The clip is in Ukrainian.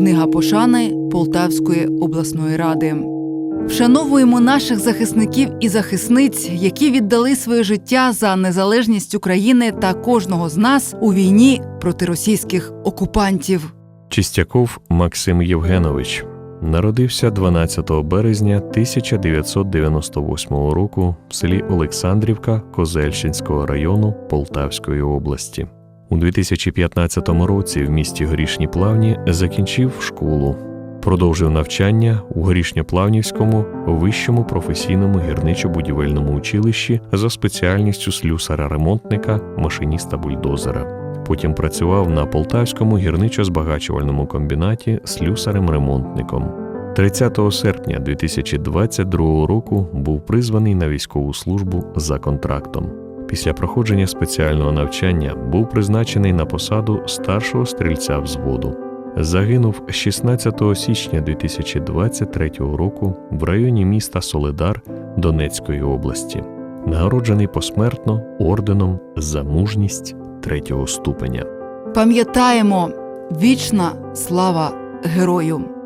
Книга пошани Полтавської обласної ради. Вшановуємо наших захисників і захисниць, які віддали своє життя за незалежність України та кожного з нас у війні проти російських окупантів. Чистяков Максим Євгенович народився 12 березня 1998 року в селі Олександрівка Козельщинського району Полтавської області. У 2015 році в місті Горішні Плавні закінчив школу. Продовжив навчання у Горішньоплавнівському вищому професійному гірничо-будівельному училищі за спеціальністю слюсара-ремонтника, машиніста бульдозера. Потім працював на Полтавському гірничо-збагачувальному комбінаті слюсарем-ремонтником. 30 серпня 2022 року був призваний на військову службу за контрактом. Після проходження спеціального навчання був призначений на посаду старшого стрільця взводу. Загинув 16 січня 2023 року в районі міста Соледар Донецької області, нагороджений посмертно орденом за мужність третього ступеня. Пам'ятаємо вічна слава герою!